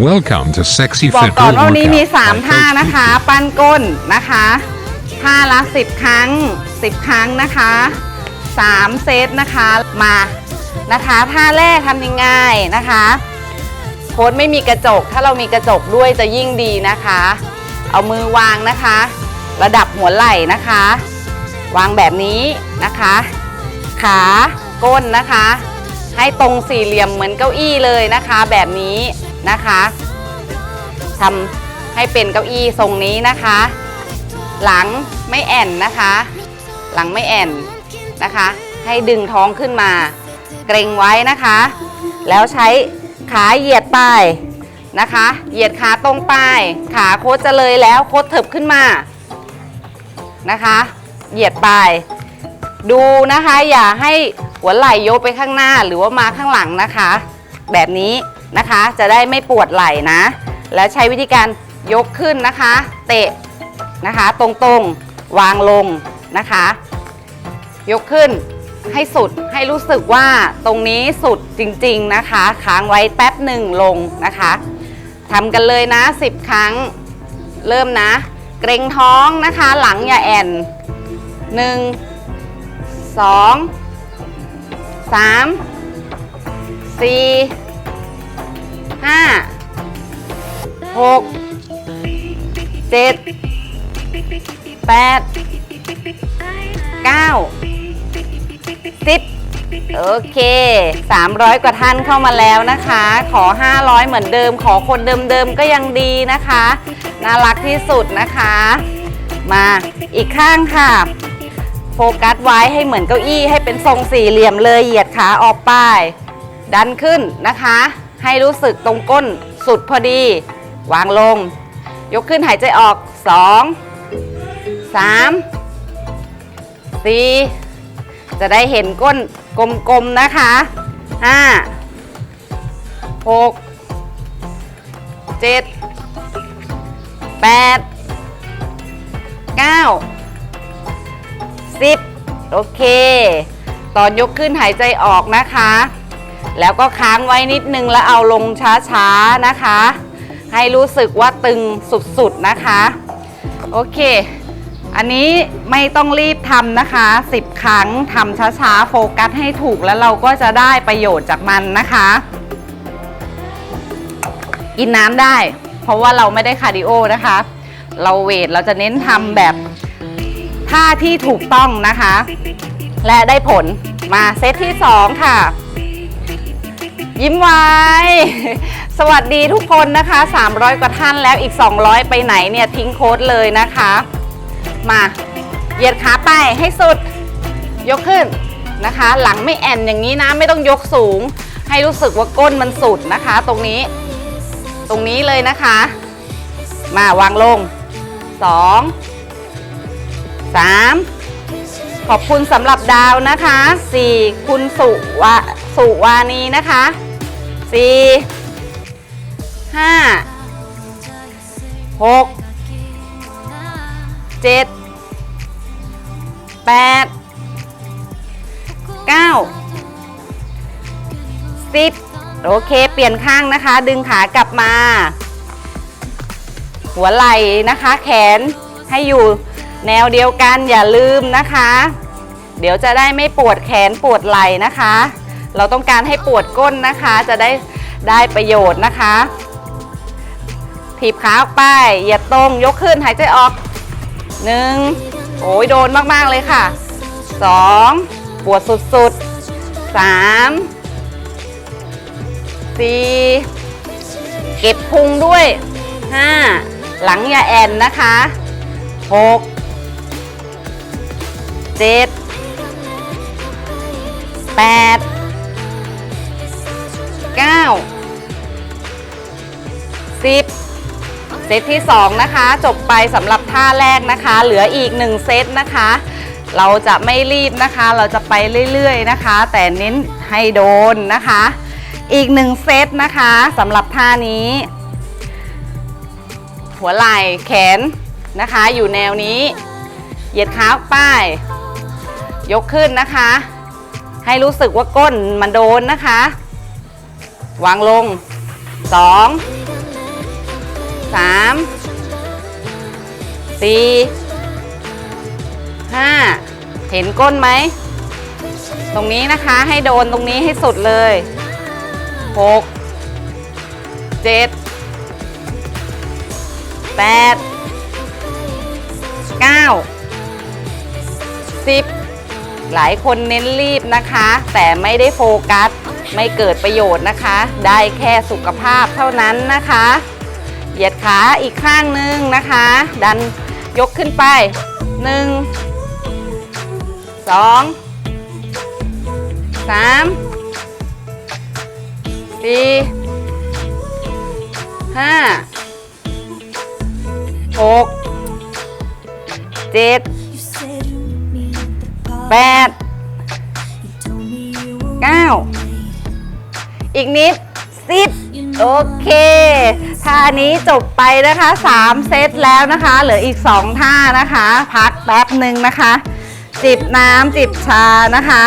Welcome to Sexy บอก Fit ก่อนว่าวันนี้มี Workout by 3ท่า Coach นะคะ ปั้นก้นนะคะท่าละ 10 ครั้ง 10 ครั้งนะคะ 3 เซตนะคะมานะคะท่าแรกทำยังไงนะคะโค้ดไม่มีกระจก ถ้าเรามีกระจกด้วยจะยิ่งดีนะคะ เอามือวางนะคะ ระดับหัวไหล่นะคะ วางแบบนี้นะคะ ขาก้นนะคะ ให้ตรงสี่เหลี่ยมเหมือนเก้าอี้เลยนะคะ แบบนี้ นะคะทำให้เป็นเก้าอี้ทรงนี้นะคะ หลังไม่แอนนะคะ หลังไม่แอนนะคะ ให้ดึงท้องขึ้นมา เกรงไว้นะคะ แล้วใช้ขาเหยียดไปนะคะ เหยียดขาตรงไป ขาโคดจะเลยแล้วโคดเถิบขึ้นมานะคะ เหยียดไป ดูนะคะอย่าให้หัวไหล่ยกไปข้างหน้าหรือว่ามาข้างหลังนะคะ แบบนี้ นะคะ จะได้ไม่ปวดไหล่นะ แล้วใช้วิธีการยกขึ้นนะคะ เตะนะคะ ตรงๆวางลงนะคะ ยกขึ้นให้สุดให้รู้สึกว่าตรงนี้สุดจริงๆนะคะ ค้างไว้แป๊บหนึ่งลงนะคะทำกันเลยนะ 10 ครั้ง เริ่มนะ เกรงท้องนะคะ หลังอย่าแอนหนึ่งสองสามสี่ ห้าหกเจ็ดแปดเก้าสิบโอเค 300 กว่าท่านเข้ามาแล้วนะคะ ขอ 500 เหมือนเดิม ขอคนเดิมๆก็ยังดีนะคะ น่ารักที่สุดนะคะ มาอีกข้างค่ะ โฟกัสไว้ให้เหมือนเก้าอี้ให้เป็นทรงสี่เหลี่ยมเลยเหยียดขาออกป้ายดันขึ้นนะคะ ให้รู้สึกตรงก้นสุดพอดี วางลง ยกขึ้นหายใจออก 2 3 4 จะได้เห็นก้นกลมๆนะคะ 5 6 7 8 9สิบโอเค ตอนยกขึ้นหายใจออกนะคะ แล้วก็ค้างไว้นิดนึงแล้วเอาลงช้าๆนะคะ ให้รู้สึกว่าตึงสุดๆนะคะ โอเค อันนี้ไม่ต้องรีบทำนะคะ 10 ครั้งทำช้าๆ โฟกัสให้ถูกแล้วเราก็จะได้ประโยชน์จากมันนะคะ กินน้ำได้ เพราะว่าเราไม่ได้คาร์ดิโอนะคะ เราเวทเราจะเน้นทำแบบท่าที่ถูกต้องนะคะ และได้ผลมาเซตที่ 2 ค่ะ ยิ้มไว้ สวัสดีทุกคนนะคะ 300 กว่าท่านแล้วอีก 200 ไปไหนเนี่ย ทิ้งโค้ดเลยนะคะ มาเหยียดขาไปให้สุด ยกขึ้นนะคะ หลังไม่แอนอย่างนี้นะ ไม่ต้องยกสูง ให้รู้สึกว่าก้นมันสุดนะคะ ตรงนี้ ตรงนี้เลยนะคะ มาวางลง 2 3 ขอบคุณสำหรับดาวนะคะ 4 คุณสุวาสุวานีนะคะ 4 5 6 7 8 9 10 โอเค เปลี่ยนข้างนะคะ ดึงขากลับมา หัวไหล่นะคะ แขนให้อยู่ แนวเดียวกันอย่าลืมนะคะ เดี๋ยวจะได้ไม่ปวดแขนปวดไหล่นะคะ เราต้องการให้ปวดก้นนะคะ จะได้ได้ประโยชน์นะคะถีบขาออกไปเหยียดตรงยกขึ้นหายใจออกหนึ่งโอ้ยโดนมากๆเลยค่ะสองปวดสุดๆสามสี่เก็บพุงด้วยห้าหลังอย่าแอนนะคะหก เจ็ดแปดเก้าสิบเซตที่2นะคะ จบไปสำหรับท่าแรกนะคะ เหลืออีก1เซตนะคะ เราจะไม่รีบนะคะ เราจะไปเรื่อยๆนะคะ แต่เน้นให้โดนนะคะ อีก1เซตนะคะสำหรับท่านี้ หัวไหล่แขนนะคะ อยู่แนวนี้ เหยียดขาป้าย ยกขึ้นนะคะ ให้รู้สึกว่าก้นมันโดนนะคะ วางลง2สามสี่ห้าเห็นก้นไหม ตรงนี้นะคะให้โดนตรงนี้ให้สุดเลยหกเจ็ดแปดเก้าสิบ หลายคนเน้นรีบนะคะ แต่ไม่ได้โฟกัส ไม่เกิดประโยชน์นะคะ ได้แค่สุขภาพเท่านั้นนะคะ เหยียดขาอีกข้างหนึงนะคะ ดันยกขึ้นไปหนึ่งสองสามสี่ห้าหกเจ็ด แปดเก้าอีกนิดสิบโอเค ท่านี้จบไปนะคะ 3 เซตแล้วนะคะ เหลืออีก 2 ท่านะคะ พักแป๊บหนึ่งนะคะ จิบน้ำจิบชานะคะ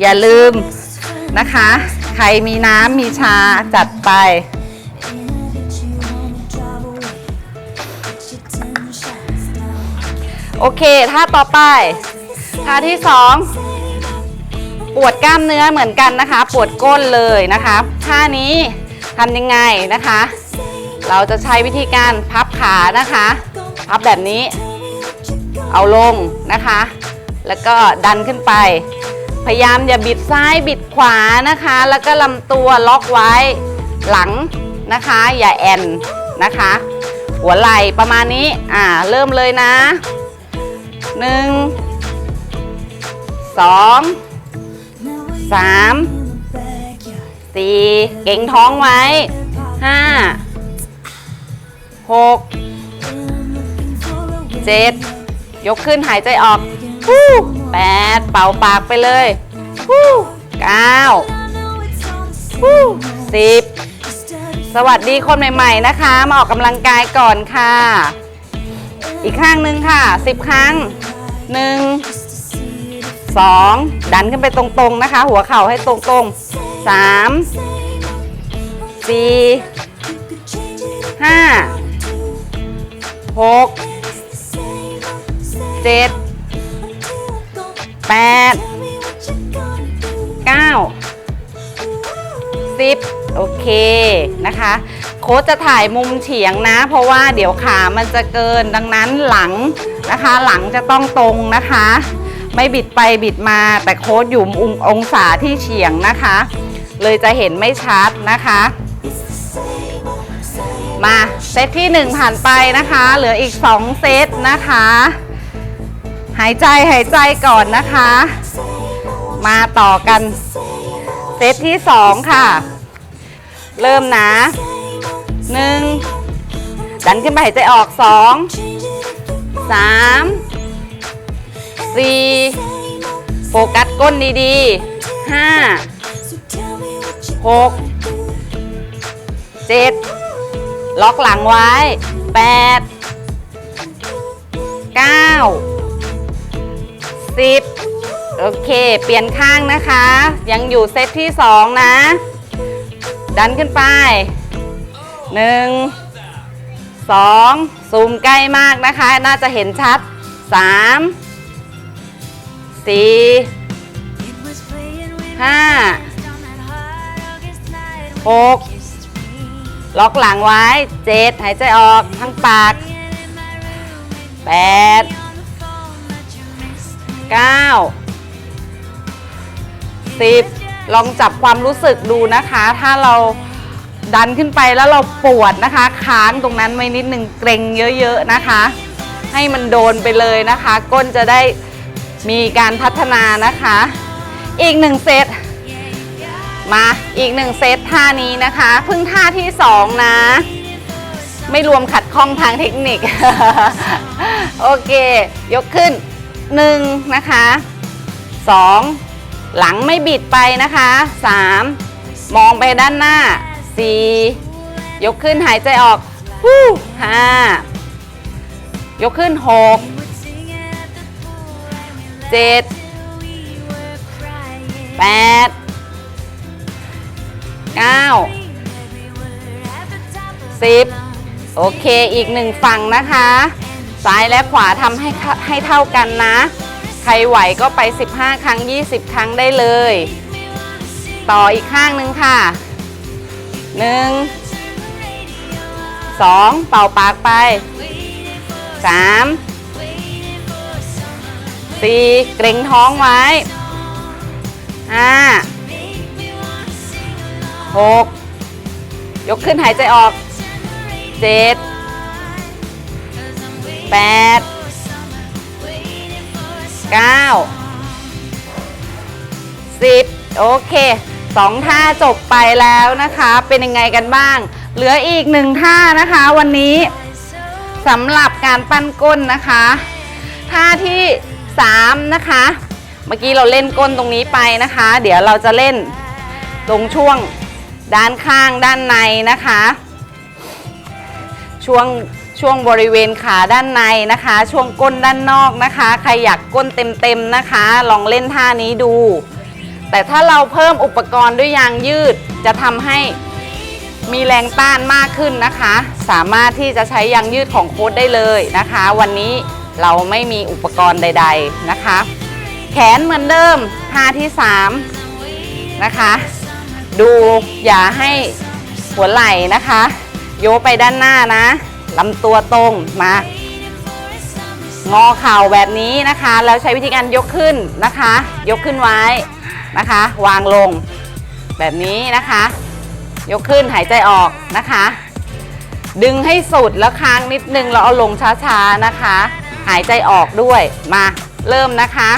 อย่าลืมนะคะ ใครมีน้ำมีชาจัดไปโอเค ท่าต่อไป ท่าที่2ปวดกล้ามเนื้อเหมือนกันนะคะ ปวดก้นเลยนะคะท่านี้ทำยังไงนะคะ เราจะใช้วิธีการพับขานะคะ พับแบบนี้ เอาลงนะคะ แล้วก็ดันขึ้นไป พยายามอย่าบิดซ้ายบิดขวานะคะ แล้วก็ลำตัวล็อกไว้หลังนะคะ อย่าแอนนะคะ หัวไหล่ประมาณนี้อ่าเริ่มเลยนะหนึ่ง สองสามสี่เก่งท้องไว้ห้าหกเจ็ดยกขึ้นหายใจออกแปดเป่าปากไปเลยเก้าสิบสวัสดีคนใหม่ ๆ นะคะ มาออกกำลังกายก่อนค่ะ อีกข้างหนึ่งค่ะสิบครั้งหนึ่ง สองดันขึ้นไปตรงๆนะคะ หัวเข่าให้ตรงๆสามสี่ห้าหกเจ็ดแปดเก้าสิบโอเคนะคะ โค้ชจะถ่ายมุมเฉียงนะ เพราะว่าเดี๋ยวขามันจะเกินดังนั้นหลังนะคะ หลังจะต้องตรงนะคะ ไม่บิดไปบิดมาแต่โค้ชอยู่ององศาที่เฉียงนะคะ เลยจะเห็นไม่ชัดนะคะ มาเซตที่ 1 ผ่านไปนะคะ เหลืออีก 2 เซตนะคะ หายใจหายใจก่อนนะคะ มาต่อกัน เซตที่ 2 ค่ะ เริ่มนะ 1 ดันขึ้นไปหายใจออก 2 3 4โฟกัสก้นดีๆ5 6 7ล็อกหลังไว้8 9 10โอเค เปลี่ยนข้างนะคะ ยังอยู่เซตที่2นะ ดันขึ้นไป1 2ซูมใกล้มากนะคะ น่าจะเห็นชัด 3 4 5 6ล็อกหลังไว้7หายใจออกทั้งปาก8 9 10ลองจับความรู้สึกดูนะคะ ถ้าเราดันขึ้นไปแล้วเราปวดนะคะ ค้างตรงนั้นไว้นิดหนึ่งเกรงเยอะๆนะคะ ให้มันโดนไปเลยนะคะ ก้นจะได้ มีการพัฒนานะคะ อีกหนึ่งเซตมาอีกหนึ่งเซตท่านี้นะคะเพิ่งท่าที่สองนะ ไม่รวมขัดข้องทางเทคนิค โอเค ยกขึ้นหนึ่งนะคะสองหลังไม่บิดไปนะคะสามมองไปด้านหน้าสี่ยกขึ้นหายใจออกห้ายกขึ้นหก เจ็ดแปดเก้าสิบโอเคอีกหนึ่งฝั่งนะคะ ซ้ายและขวาทำให้ให้เท่ากันนะ ใครไหวก็ไป 15 ครั้ง 20 ครั้งได้เลย ต่ออีกข้างหนึ่งค่ะ 1 2 เป่าปากไป 3 4เกร็งท้องไว้5 6ยกขึ้นหายใจออก7 8 9 10โอเคสองท่าจบไปแล้วนะคะ เป็นยังไงกันบ้าง เหลืออีกหนึ่งท่านะคะวันนี้สำหรับการปั้นก้นนะคะ ท่าที่ 3 นะคะ เมื่อกี้เราเล่นก้นตรงนี้ไปนะคะ เดี๋ยวเราจะเล่นตรงช่วงด้านข้างด้านในนะคะ ช่วงช่วงบริเวณขาด้านในนะคะ ช่วงก้นด้านนอกนะคะ ใครอยากก้นเต็มๆนะคะ ลองเล่นท่านี้ดู แต่ถ้าเราเพิ่มอุปกรณ์ด้วยยางยืดจะทำให้มีแรงต้านมากขึ้นนะคะ สามารถที่จะใช้ยางยืดของโค้ดได้เลยนะคะ วันนี้ เราไม่มีอุปกรณ์ใด ๆนะคะ แขนเหมือนเดิมท่าที่ 3 นะคะ ดูอย่าให้หัวไหล่นะคะ โยกไปด้านหน้านะลำตัวตรงมางอเข่าแบบนี้นะคะแล้วใช้วิธีการยกขึ้นนะคะ ยกขึ้นไว้นะคะ วางลงแบบนี้นะคะ ยกขึ้นหายใจออกนะคะ ดึงให้สุดแล้วค้างนิดนึงแล้วเอาลงช้าๆนะคะ หายใจออกด้วยมาเริ่มนะคะ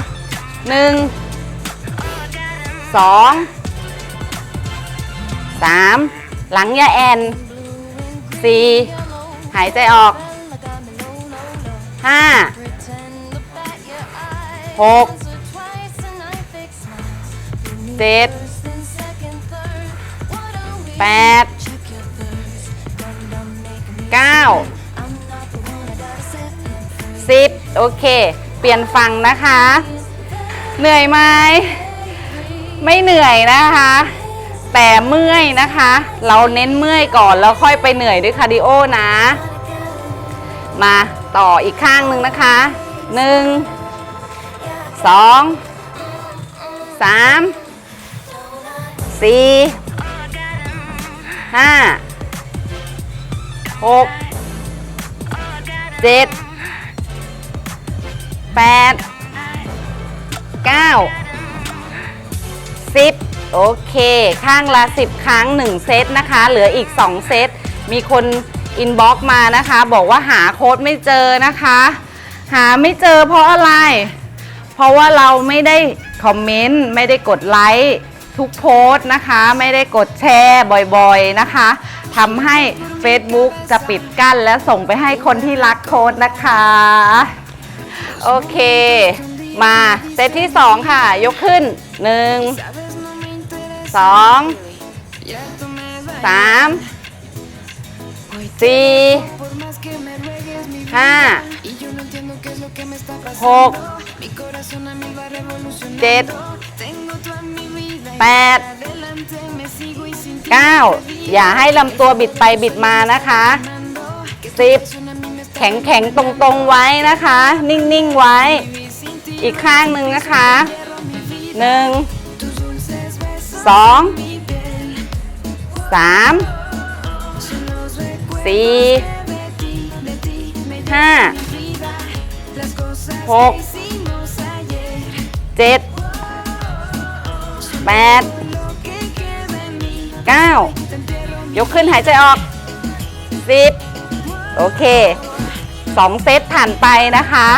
หนึ่งสองสามหลังอย่าแอนสี่หายใจออกห้าหกเจ็ดแปดเก้า สิบโอเค เปลี่ยนฝั่งนะคะ เหนื่อยไหมไม่เหนื่อยนะคะ แต่เมื่อยนะคะ เราเน้นเมื่อยก่อนแล้วค่อยไปเหนื่อยด้วยคาร์ดิโอนะ มาต่ออีกข้างหนึ่งนะคะหนึ่งสองสามสี่ห้าหกเจ็ด แปดเก้าสิบโอเค ข้างละ10ครั้ง1เซตนะคะ เหลืออีก2เซต มีคนอินบ็อกมานะคะ บอกว่าหาโค้ดไม่เจอนะคะ หาไม่เจอเพราะอะไร เพราะว่าเราไม่ได้คอมเมนต์ ไม่ได้กดไลค์ทุกโพสต์นะคะ ไม่ได้กดแชร์บ่อยๆนะคะทำให้ Facebook จะปิดกั้นและส่งไปให้คนที่รักโค้ดนะคะ โอเค มาเซตที่ 2 ค่ะ ยกขึ้น1สองสามสี่ห้าหกเจ็ดแปดเก้าอย่าให้ลำตัวบิดไปบิดมานะคะสิบ ข็งแข็งตรงตรงๆไว้นะคะ นิ่งๆไว้ อีกข้างหนึ่งนะคะหนึ่งสองสามสี่ห้าหกเจ็ดแปดเก้ายกขึ้นหายใจออกสิบโอเค สองเซตผ่านไปนะคะ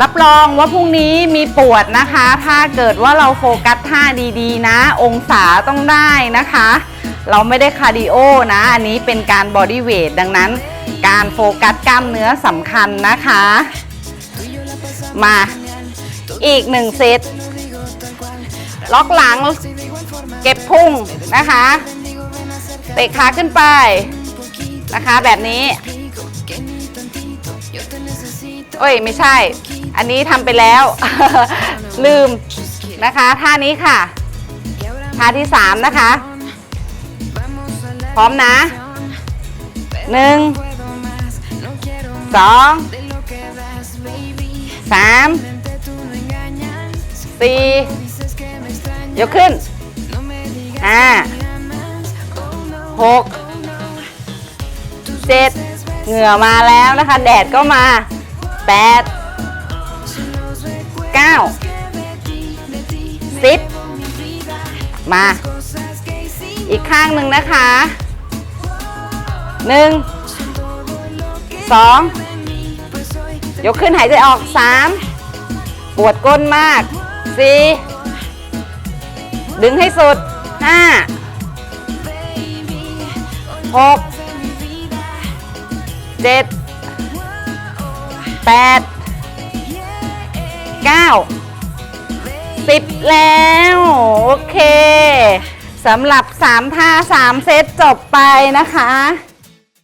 รับรองว่าพรุ่งนี้มีปวดนะคะ ถ้าเกิดว่าเราโฟกัสท่าดีๆ นะ องศาต้องได้นะคะ เราไม่ได้คาร์ดิโอนะ อันนี้เป็นการบอดี้เวทดังนั้น การโฟกัสกล้ามเนื้อสำคัญนะคะ มาอีกหนึ่งเซตล็อกหลังเก็บพุ่งนะคะ เตะขาขึ้นไปนะคะแบบนี้ เอ้ยไม่ใช่ อันนี้ทำไปแล้ว ลืมนะคะ ท่านี้ค่ะ ท่าที่3นะคะ พร้อมนะหนึ่งสองสามสี่ยกขึ้นห้าหกเจ็ด เหงื่อมาแล้วนะคะ แดดก็มาแปดเก้าสิบมา อีกข้างหนึ่งนะคะหนึ่งสองยกขึ้นหายใจออกสามปวดก้นมากสี่ดึงให้สุดห้าหก เจ็ดแปดเก้าสิบแล้ว โอเคสำหรับสามท่าสามเซตจบไปนะคะ